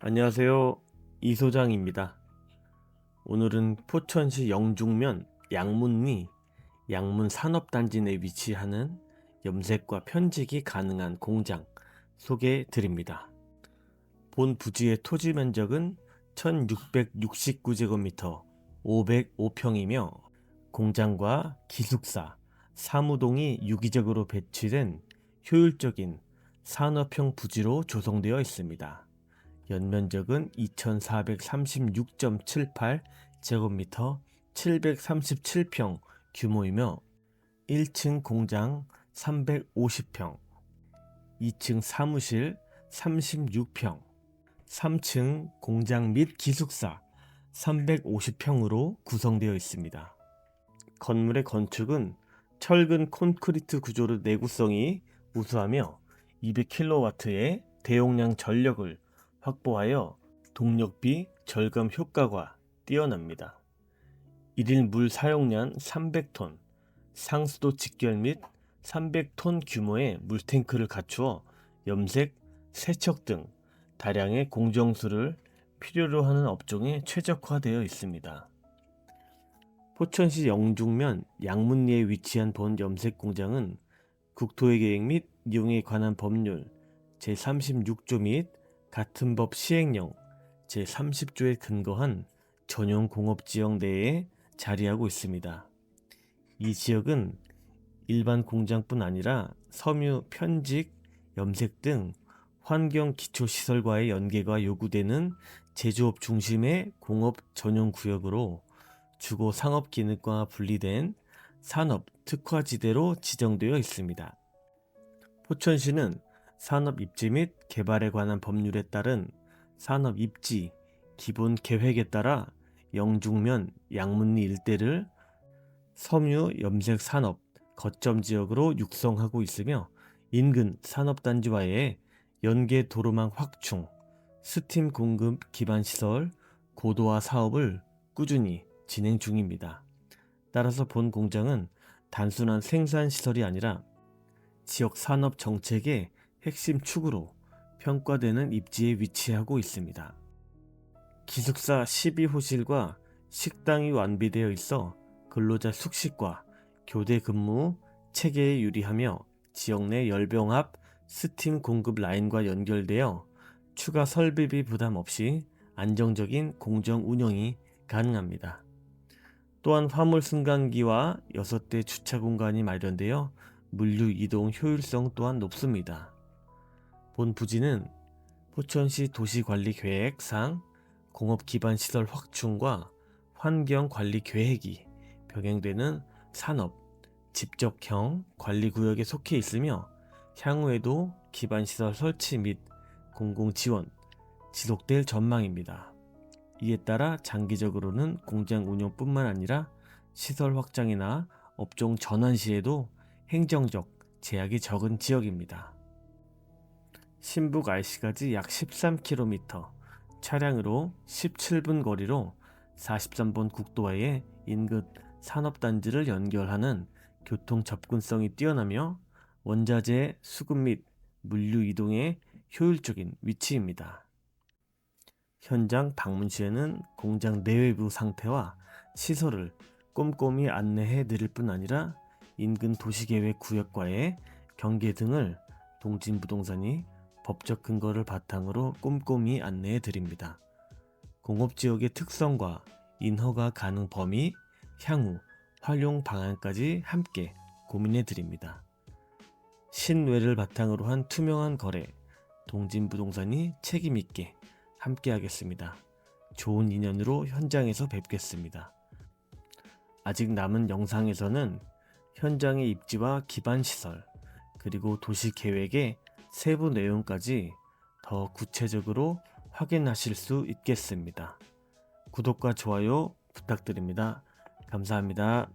안녕하세요. 이 소장입니다. 오늘은 포천시 영중면 양문리 양문 산업단지 내 위치하는 염색과 편직이 가능한 공장 소개해 드립니다. 본 부지의 토지 면적은 1669제곱미터 505평이며 공장과 기숙사, 사무동이 유기적으로 배치된 효율적인 산업형 부지로 조성되어 있습니다. 연면적은 2436.78 제곱미터 737평 규모이며 1층 공장 350평, 2층 사무실 36평, 3층 공장 및 기숙사 350평으로 구성되어 있습니다. 건물의 건축은 철근 콘크리트 구조로 내구성이 우수하며 200kW의 대용량 전력을 확보하여 동력비 절감 효과가 뛰어납니다. 1일 물 사용량 300톤, 상수도 직결 및 300톤 규모의 물탱크를 갖추어 염색, 세척 등 다량의 공정수를 필요로 하는 업종에 최적화되어 있습니다. 포천시 영중면 양문리에 위치한 본 염색 공장은 국토의 계획 및 이용에 관한 법률 제36조 및 같은 법 시행령 제30조에 근거한 전용 공업지역 내에 자리하고 있습니다. 이 지역은 일반 공장뿐 아니라 섬유, 편직, 염색 등 환경 기초 시설과의 연계가 요구되는 제조업 중심의 공업 전용 구역으로 주거 상업 기능과 분리된 산업 특화지대로 지정되어 있습니다. 포천시는 산업 입지 및 개발에 관한 법률에 따른 산업 입지 기본 계획에 따라 영중면 양문리 일대를 섬유 염색 산업 거점 지역으로 육성하고 있으며 인근 산업단지와의 연계 도로망 확충, 스팀 공급 기반 시설 고도화 사업을 꾸준히 진행 중입니다. 따라서 본 공장은 단순한 생산 시설이 아니라 지역 산업 정책의 핵심 축으로 평가되는 입지에 위치하고 있습니다. 기숙사 12호실과 식당이 완비되어 있어 근로자 숙식과 교대 근무 체계에 유리하며 지역 내 열병합 스팀 공급 라인과 연결되어 추가 설비비 부담 없이 안정적인 공정 운영이 가능합니다. 또한 화물 승강기와 6대 주차 공간이 마련되어 물류 이동 효율성 또한 높습니다. 본 부지는 포천시 도시관리계획상 공업기반시설 확충과 환경관리계획이 병행되는 산업, 집적형 관리구역에 속해 있으며 향후에도 기반시설 설치 및 공공지원 지속될 전망입니다. 이에 따라 장기적으로는 공장 운영뿐만 아니라 시설 확장이나 업종 전환 시에도 행정적 제약이 적은 지역입니다. 신북 IC까지 약 13km, 차량으로 17분 거리로 43번 국도와의 인근 산업단지를 연결하는 교통 접근성이 뛰어나며 원자재 수급 및 물류 이동에 효율적인 위치입니다. 현장 방문 시에는 공장 내외부 상태와 시설을 꼼꼼히 안내해 드릴 뿐 아니라 인근 도시계획 구역과의 경계 등을 동진부동산이 법적 근거를 바탕으로 꼼꼼히 안내해 드립니다. 공업지역의 특성과 인허가 가능 범위, 향후 활용 방안까지 함께 고민해 드립니다. 신뢰를 바탕으로 한 투명한 거래, 동진부동산이 책임있게 함께 하겠습니다. 좋은 인연으로 현장에서 뵙겠습니다. 아직 남은 영상에서는 현장의 입지와 기반 시설, 그리고 도시 계획의 세부 내용까지 더 구체적으로 확인하실 수 있겠습니다. 구독과 좋아요 부탁드립니다. 감사합니다.